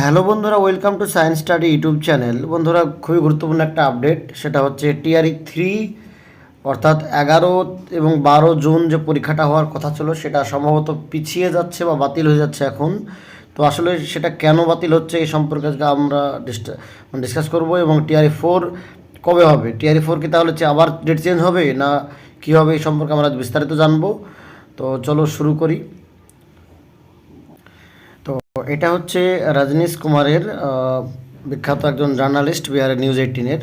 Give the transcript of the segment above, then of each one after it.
Hello বন্ধুরা welcome to science study YouTube channel বন্ধুরা, খুবই গুরুত্বপূর্ণ একটা আপডেট সেটা হচ্ছে টিআরই থ্রি অর্থাৎ এগারো এবং বারো জুন যে পরীক্ষাটা হওয়ার কথা ছিল, সেটা সম্ভবত পিছিয়ে যাচ্ছে বা বাতিল হয়ে যাচ্ছে এখন। তো আসলে সেটা কেন বাতিল হচ্ছে এই সম্পর্কে আজকে আমরা ডিসকাস করব, এবং টিআরই ফোর কবে হবে? টিআরই ফোর কি তাহলে আবার ডেট চেঞ্জ হবে, না কী হবে এই সম্পর্কে আমরা বিস্তারিত জানব? তো চলো শুরু করি। এটা হচ্ছে রজনীশ কুমারের আহ, বিখ্যাত একজন জার্নালিস্ট বিহারের নিউজ এইটিনের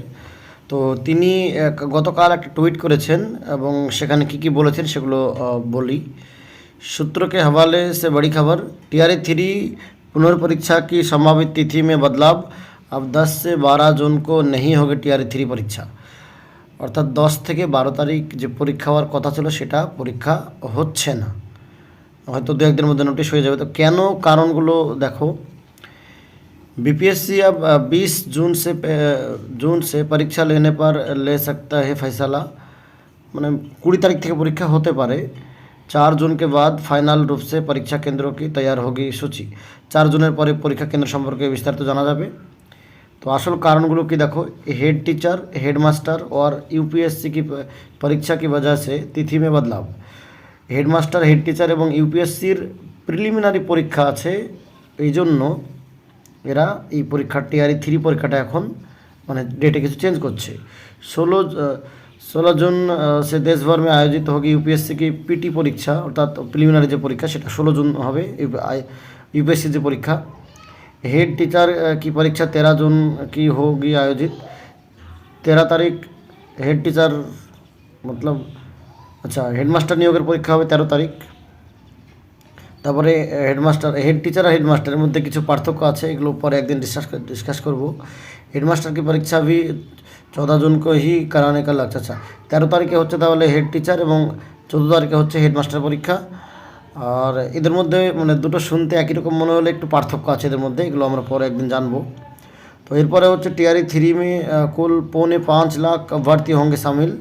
তো তিনি এক, গতকাল একটা টুইট করেছেন এবং সেখানে কি কি বলেছেন সেগুলো আহ, বলি सूत्र के हवाले से बड़ी खबर टीआरए थ्री पुनर्परीक्षा की संभावित तिथि में बदलाव अब 10 से 12 जून को नहीं होगी টিআরই থ্রি পরীক্ষা অর্থাৎ দশ থেকে বারো তারিখ যে পরীক্ষা হওয়ার কথা ছিল সেটা পরীক্ষা হচ্ছে না হয়তো দু একদিনের মধ্যে নোটিশ হয়ে যাবে। তো কেন কারণগুলো দেখো? বিপিএসসি अब বিশ জুন সে জুন সে পরীক্ষা লেনে পর লে सकता হে ফেসলা মানে কুড়ি তারিখ থেকে পরীক্ষা হতে পারে। চার জুনকে বাদ ফাইনাল রূপ সে পরীক্ষা কেন্দ্র কি তৈরি হোগি সূচি। চার জুনের পরে পরীক্ষা কেন্দ্র সম্পর্কে বিস্তারিত জানা যাবে। তো আসল কারণগুলো কি দেখো? হেড টিচার হেডমাস্টার ওর ইউপিএসসি কি, পরীক্ষা কি বজা সে, তিথি মে বদলাব হেডমাস্টার হেড টিচার এবং ইউপিএসসির প্রিলিমিনারি পরীক্ষা আছে এই জন্য এরা এই পরীক্ষা টিআরই থ্রি পরীক্ষাটা এখন মানে ডেটে কিছু চেঞ্জ করছে ষোলো ষোলো জুন আহ, সে দেশভর में आयोजित होगी यूपीएससी की पीटी পরীক্ষা অর্থাৎ প্রিলিমিনারি যে পরীক্ষা সেটা ষোলো জুন হবে यूपीएससी যে পরীক্ষা हेड टीचर अ, की परीक्षा तेरह जून की होगी आयोजित তেরো তারিখ হেড টিচার মতলব আচ্ছা হেডমাস্টার নিয়োগের পরীক্ষা হবে তেরো তারিখ। তারপরে হেডমাস্টার হেড টিচার আর হেডমাস্টারের মধ্যে কিছু পার্থক্য আছে, এগুলো পরে একদিন ডিসকাস ডিসকাস করব। হেডমাস্টার কি পরীক্ষা भी चौदह জুন को কারণে कराने का তেরো তারিখে হচ্ছে তাহলে হেড টিচার এবং চোদ্দ তারিখে হচ্ছে হেডমাস্টার পরীক্ষা। আর এদের মধ্যে মানে দুটো শুনতে একই রকম মনে হলে একটু পার্থক্য আছে এদের মধ্যে, এগুলো আমরা পরে একদিন জানব। তো এরপরে হচ্ছে টিআরই থ্রি মে কুল পৌনে পাঁচ লাখ ভর্তি হঙ্গে সামিল।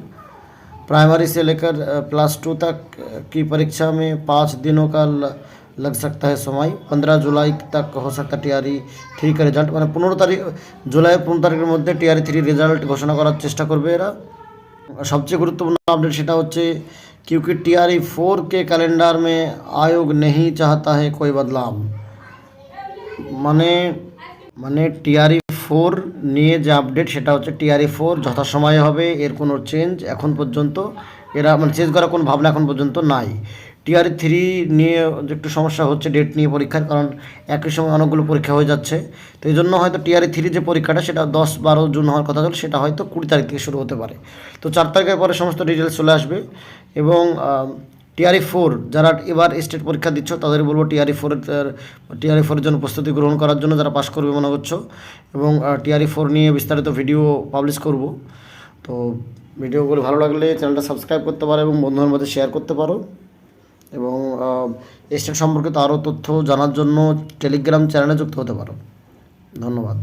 प्राइमरी से लेकर अ, प्लस टू तक अ, की परीक्षा में पाँच दिनों का ल- लग सकता है समय पंद्रह जुलाई तक हो सकता है টিআরই থ্রি का রেজাল্ট মানে পনেরো তারিখ জুলাই পনেরো তারিখের মধ্যে টিআরই থ্রি রেজাল্ট ঘোষণা করার চেষ্টা করবে এরা सबसे गुरुत्वपूर्ण अपडेट সেটা হচ্ছে क्योंकि टीआरई फोर के कैलेंडर में आयोग नहीं चाहता है कोई बदलाव মানে মানে টিআরই ফোর নিয়ে যে আপডেট সেটা হচ্ছে টিআরই ফোর যথাসময়ে হবে, এর কোনো চেঞ্জ এখন পর্যন্ত। এরা মানে চেঞ্জ করার কোনো ভাবনা এখন পর্যন্ত নাই। টিআরই থ্রি নিয়ে একটু সমস্যা হচ্ছে ডেট নিয়ে পরীক্ষার, কারণ একই সময় অনেকগুলো পরীক্ষা হয়ে যাচ্ছে। তো এই জন্য হয়তো টিআরই থ্রি যে পরীক্ষাটা, সেটা দশ বারো জুন হওয়ার কথা ছিল, সেটা হয়তো কুড়ি তারিখ থেকে শুরু হতে পারে। তো চার তারিখের পরে সমস্ত ডিটেলস চলে আসবে এবং টিআরই ফোর, যারা এবার স্টেট পরীক্ষা দিচ্ছ, তাদের বলব টিআরই ফোরের টিআরই ফোরের জন্য প্রস্তুতি গ্রহণ করার জন্য যারা পাশ করবে মনে করছ এবং টিআরই ফোর নিয়ে বিস্তারিত ভিডিও পাবলিশ করব। তো ভিডিওগুলো ভালো লাগলে চ্যানেলটা সাবস্ক্রাইব করতে পারো এবং বন্ধুদের মধ্যে শেয়ার করতে পারো। এবং স্টেট সম্পর্কিত আরও তথ্য জানার জন্য টেলিগ্রাম চ্যানেলে যুক্ত হতে পারো। ধন্যবাদ।